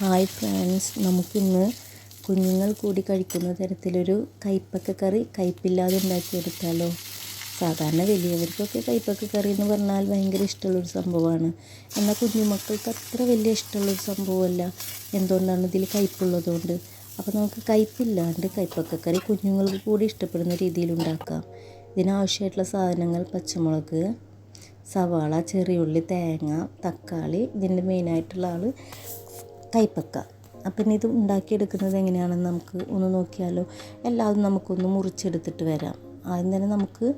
Hi friends. നമുക്കിന്ന് കുഞ്ഞുങ്ങൾ കൂടി കഴിക്കുന്ന തരത്തിലൊരു കൈപ്പക്ക കറി കയ്പില്ലാതെ ഉണ്ടാക്കിയെടുത്താലോ? സാധാരണ വലിയവർക്കൊക്കെ കൈപ്പക്ക കറി എന്ന് പറഞ്ഞാൽ ഭയങ്കര ഇഷ്ടമുള്ളൊരു സംഭവമാണ്. എന്നാൽ കുഞ്ഞുമക്കൾക്ക് അത്ര വലിയ ഇഷ്ടമുള്ളൊരു സംഭവമല്ല. എന്തുകൊണ്ടാണ് ഇതിൽ കയ്പുള്ളതുകൊണ്ട് അപ്പോൾ നമുക്ക് കയ്പില്ലാണ്ട് കൈപ്പക്ക കറി കുഞ്ഞുങ്ങൾക്ക് കൂടി ഇഷ്ടപ്പെടുന്ന രീതിയിൽ ഉണ്ടാക്കാം. ഇതിനാവശ്യമായിട്ടുള്ള സാധനങ്ങൾ പച്ചമുളക് സവാള ചെറിയുള്ളി തേങ്ങ തക്കാളി ഇതിന്റെ മെയിനായിട്ടുള്ള ആൾ കൈപ്പക്ക. അപ്പം ഇത് ഉണ്ടാക്കിയെടുക്കുന്നത് എങ്ങനെയാണെന്ന് നമുക്ക് ഒന്ന് നോക്കിയാലോ? എല്ലാതും നമുക്കൊന്ന് മുറിച്ചെടുത്തിട്ട് വരാം. ആദ്യം തന്നെ നമുക്ക്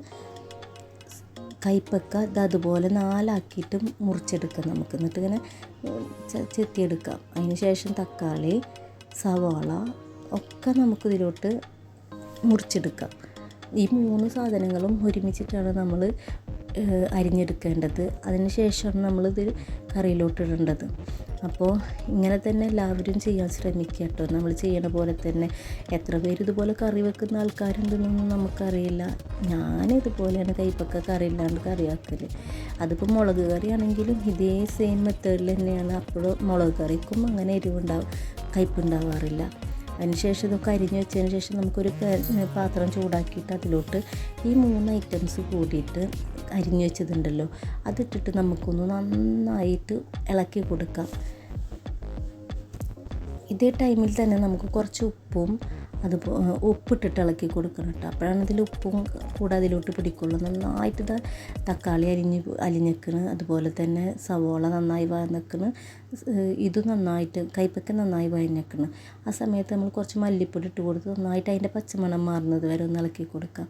കൈപ്പക്ക ഇത് അതുപോലെ നാലാക്കിയിട്ട് മുറിച്ചെടുക്കാം നമുക്ക്. എന്നിട്ട് ഇങ്ങനെ ചെത്തിയെടുക്കാം. അതിന് ശേഷം തക്കാളി സവാള ഒക്കെ നമുക്കിതിലോട്ട് മുറിച്ചെടുക്കാം. ഈ മൂന്ന് സാധനങ്ങളും ഒരുമിച്ചിട്ടാണ് നമ്മൾ അരിഞ്ഞെടുക്കേണ്ടത്. അതിന് ശേഷമാണ് നമ്മളിത് കറിയിലോട്ട് ഇടേണ്ടത്. അപ്പോൾ ഇങ്ങനെ തന്നെ എല്ലാവരും ചെയ്യാൻ ശ്രമിക്കുക കേട്ടോ. നമ്മൾ ചെയ്യണ പോലെ തന്നെ എത്ര പേര് ഇതുപോലെ കറി വെക്കുന്ന ആൾക്കാരുണ്ടെന്നൊന്നും നമുക്കറിയില്ല. ഞാൻ ഇതുപോലെയാണ് കൈപ്പക്ക കറി ഇല്ലാണ്ട് കറിയാക്കൽ അതിപ്പോൾ മുളക് കറിയാണെങ്കിലും ഇതേ സെയിം മെത്തേഡിൽ തന്നെയാണ്. അപ്പോഴും മുളക് കറിക്കും അങ്ങനെ എരിവുണ്ടാവും കയ്പുണ്ടാവാറില്ല അതിനുശേഷം ഇതൊക്കെ അരിഞ്ഞ് വെച്ചതിന് ശേഷം നമുക്കൊരു പാത്രം ചൂടാക്കിയിട്ട് അതിലോട്ട് ഈ മൂന്ന് ഐറ്റംസ് കൂടിയിട്ട് അരിഞ്ഞു വെച്ചതുണ്ടല്ലോ. അതിട്ടിട്ട് നമുക്കൊന്ന് നന്നായിട്ട് ഇളക്കി കൊടുക്കാം. ഇതേ ടൈമിൽ തന്നെ നമുക്ക് കുറച്ച് ഉപ്പും അതുപോ ഉപ്പിട്ടിട്ട് ഇളക്കി കൊടുക്കണം കേട്ടോ അപ്പോഴാണ് ഇതിൽ ഉപ്പും കൂടെ അതിലോട്ട് പിടിക്കുള്ളൂ. നന്നായിട്ട് തക്കാളി അരിഞ്ഞ് അലിഞ്ഞേക്കണ്. അതുപോലെ തന്നെ സവോള നന്നായി വഴന്നിക്കണ്. ഇത് നന്നായിട്ട് കൈപ്പക്ക നന്നായി വഴഞ്ഞേക്കണ് ആ സമയത്ത് നമ്മൾ കുറച്ച് മല്ലിപ്പൊടി ഇട്ട് കൊടുത്ത് നന്നായിട്ട് അതിന്റെ പച്ചമണം മാറുന്നത് വരെ ഒന്ന് ഇളക്കി കൊടുക്കാം.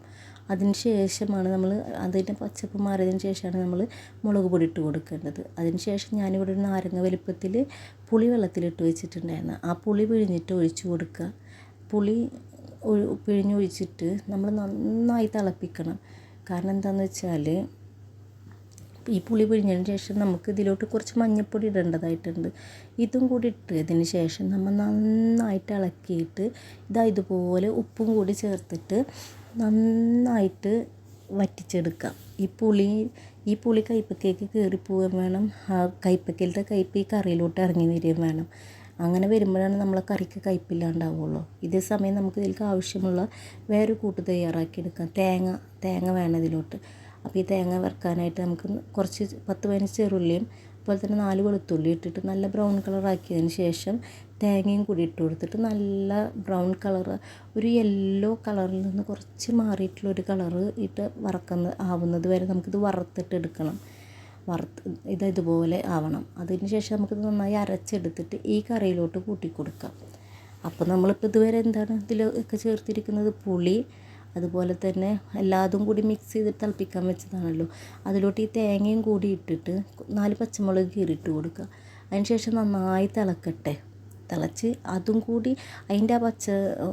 അതിന് ശേഷമാണ് നമ്മൾ അതിന്റെ പച്ചപ്പ് മാറിയതിന് ശേഷമാണ് നമ്മൾ മുളക് പൊടി ഇട്ട് കൊടുക്കേണ്ടത്. അതിന് ശേഷം ഞാനിവിടെ ഒരു നാരങ്ങ വലിപ്പത്തിൽ പുളി വെള്ളത്തിലിട്ട് വെച്ചിട്ടുണ്ടായിരുന്നു. ആ പുളി പിഴിഞ്ഞിട്ട് ഒഴിച്ച് കൊടുക്കുക. പുളി പിഴിഞ്ഞൊഴിച്ചിട്ട് നമ്മൾ നന്നായി തിളപ്പിക്കണം. കാരണം എന്താണെന്ന് വെച്ചാൽ ഈ പുളി പിഴിഞ്ഞതിന് ശേഷം നമുക്ക് ഇതിലോട്ട് കുറച്ച് മഞ്ഞൾപ്പൊടി ഇടേണ്ടതായിട്ടുണ്ട്. ഇതും കൂടി ഇട്ടതിന് ശേഷം നമ്മൾ നന്നായിട്ട് ഇളക്കിയിട്ട് ഇതാ ഇതുപോലെ ഉപ്പും കൂടി ചേർത്തിട്ട് നന്നായിട്ട് വറ്റിച്ചെടുക്കാം. ഈ പുളി ഈ പുളി കയ്പ്പക്കയ്ക്ക് കയറിപ്പോവുകയും വേണം. ആ കയ്പ്പക്കയിലത്തെ കയ്പ്പ് ഈ കറിയിലോട്ട് ഇറങ്ങി വരികയും വേണം. അങ്ങനെ വരുമ്പോഴാണ് നമ്മൾ കറിക്ക് കയ്പ്പില്ലാണ്ടാവുള്ളൂ ഇതേ സമയം നമുക്ക് ഇതിലേക്ക് ആവശ്യമുള്ള വേറൊരു കൂട്ട് തയ്യാറാക്കി എടുക്കാം. തേങ്ങ തേങ്ങ വേണം ഇതിലോട്ട്. അപ്പോൾ ഈ തേങ്ങ വറുക്കാനായിട്ട് നമുക്ക് കുറച്ച് പത്ത് പതിനഞ്ച് ചെറുള്ളിയും അതുപോലെ തന്നെ നാല് വെളുത്തുള്ളി ഇട്ടിട്ട് നല്ല ബ്രൗൺ കളർ ആക്കിയതിന് ശേഷം തേങ്ങയും കൂടി ഇട്ട് കൊടുത്തിട്ട് നല്ല ബ്രൗൺ കളർ ഒരു യെല്ലോ കളറിൽ നിന്ന് കുറച്ച് മാറിയിട്ടുള്ള ഒരു കളറ് ഇട്ട് വറക്കുന്ന ആവുന്നത് വരെ നമുക്കിത് വറുത്തിട്ട് എടുക്കണം. വറുത്ത് ഇത് ഇതുപോലെ ആവണം. അതിന് ശേഷം നമുക്കിത് നന്നായി അരച്ചെടുത്തിട്ട് ഈ കറിയിലോട്ട് കൂട്ടി കൊടുക്കാം അപ്പോൾ നമ്മളിപ്പോൾ ഇതുവരെ എന്താണ് ഇതിലൊക്കെ ചേർത്തിരിക്കുന്നത്? പുളി അതുപോലെ തന്നെ എല്ലാതും കൂടി മിക്സ് ചെയ്ത് തിളപ്പിക്കാൻ വെച്ചതാണല്ലോ. അതിലോട്ട് ഈ തേങ്ങയും കൂടി ഇട്ടിട്ട് നാല് പച്ചമുളക് കീറിയിട്ട് കൊടുക്കുക. അതിന് ശേഷം നന്നായി തിളക്കട്ടെ. തിളച്ച് അതും കൂടി അതിന്റെ ആ പച്ച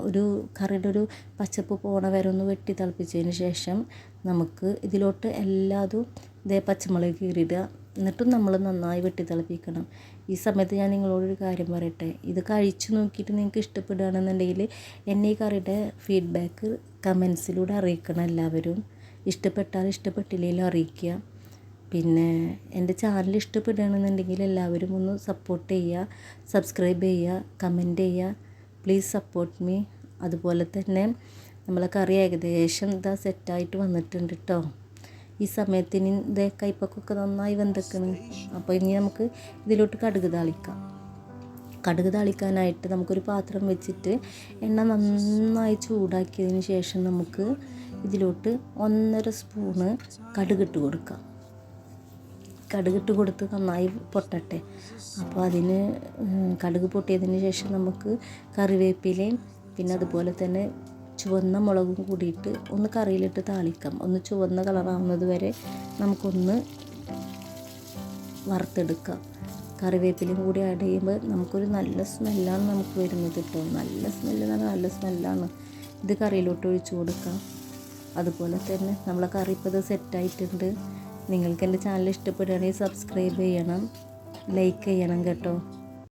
ഒരു കറിയുടെ ഒരു പച്ചപ്പ് പോണ വരെ ഒന്ന് വെട്ടി തിളപ്പിച്ചതിന് ശേഷം നമുക്ക് ഇതിലോട്ട് എല്ലാതും ഇതേ പച്ചമുളക് കീറിയിടുക. എന്നിട്ടും നമ്മൾ നന്നായി വെട്ടി തിളപ്പിക്കണം. ഈ സമയത്ത് ഞാൻ നിങ്ങളോടൊരു കാര്യം പറയട്ടെ. ഇത് കഴിച്ചു നോക്കിയിട്ട് നിങ്ങൾക്ക് ഇഷ്ടപ്പെടുകയാണെന്നുണ്ടെങ്കിൽ എന്നെ ഈ കറിയുടെ ഫീഡ്ബാക്ക് കമൻസിലൂടെ അറിയിക്കണം എല്ലാവരും. ഇഷ്ടപ്പെട്ടാൽ ഇഷ്ടപ്പെട്ടില്ലെങ്കിലും അറിയിക്കുക. പിന്നെ എന്റെ ചാനൽ ഇഷ്ടപ്പെടുകയാണെന്നുണ്ടെങ്കിൽ എല്ലാവരും ഒന്ന് സപ്പോർട്ട് ചെയ്യുക സബ്സ്ക്രൈബ് ചെയ്യുക കമന്റ് ചെയ്യുക. പ്ലീസ് സപ്പോർട്ട് മീ അതുപോലെ തന്നെ നമ്മളെ കറി ഏകദേശം ഇതാ സെറ്റായിട്ട് വന്നിട്ടുണ്ട് കേട്ടോ ഈ സമയത്തിന് ഇതേ കൈപ്പക്കൊക്കെ നന്നായി വെന്തേക്കണ് അപ്പോൾ ഇനി നമുക്ക് ഇതിലോട്ട് കടുക് താളിക്കാം. കടുക് താളിക്കാനായിട്ട് നമുക്കൊരു പാത്രം വെച്ചിട്ട് എണ്ണ നന്നായി ചൂടാക്കിയതിന് ശേഷം നമുക്ക് ഇതിലോട്ട് ഒന്നര സ്പൂണ് കടുകിട്ട് കൊടുക്കാം. കടുകിട്ട് കൊടുത്ത് നന്നായി പൊട്ടട്ടെ. അപ്പോൾ അതിന് കടുക് പൊട്ടിയതിന് ശേഷം നമുക്ക് കറിവേപ്പിലയും പിന്നെ അതുപോലെ തന്നെ ചുവന്ന മുളകും കൂടിയിട്ട് ഒന്ന് കറിയിലിട്ട് താളിക്കാം. ഒന്ന് ചുവന്ന കളറാവുന്നത് വരെ നമുക്കൊന്ന് വറുത്തെടുക്കാം. കറിവേപ്പിലയും കൂടി ആഡ് ചെയ്യുമ്പോൾ നമുക്കൊരു നല്ല സ്മെല്ലാണ് നമുക്ക് വരുന്നത് കേട്ടോ. നല്ല സ്മെല്ല് എന്ന് പറഞ്ഞാൽ നല്ല സ്മെല്ലാണ് ഇത് കറിയിലോട്ട് ഒഴിച്ചു കൊടുക്കാം. അതുപോലെ തന്നെ നമ്മളെ കറി ഇപ്പോൾ ഇത് സെറ്റായിട്ടുണ്ട് നിങ്ങൾക്ക് എന്റെ ചാനൽ ഇഷ്ടപ്പെടുകയാണെങ്കിൽ സബ്സ്ക്രൈബ് ചെയ്യണം ലൈക്ക് ചെയ്യണം കേട്ടോ.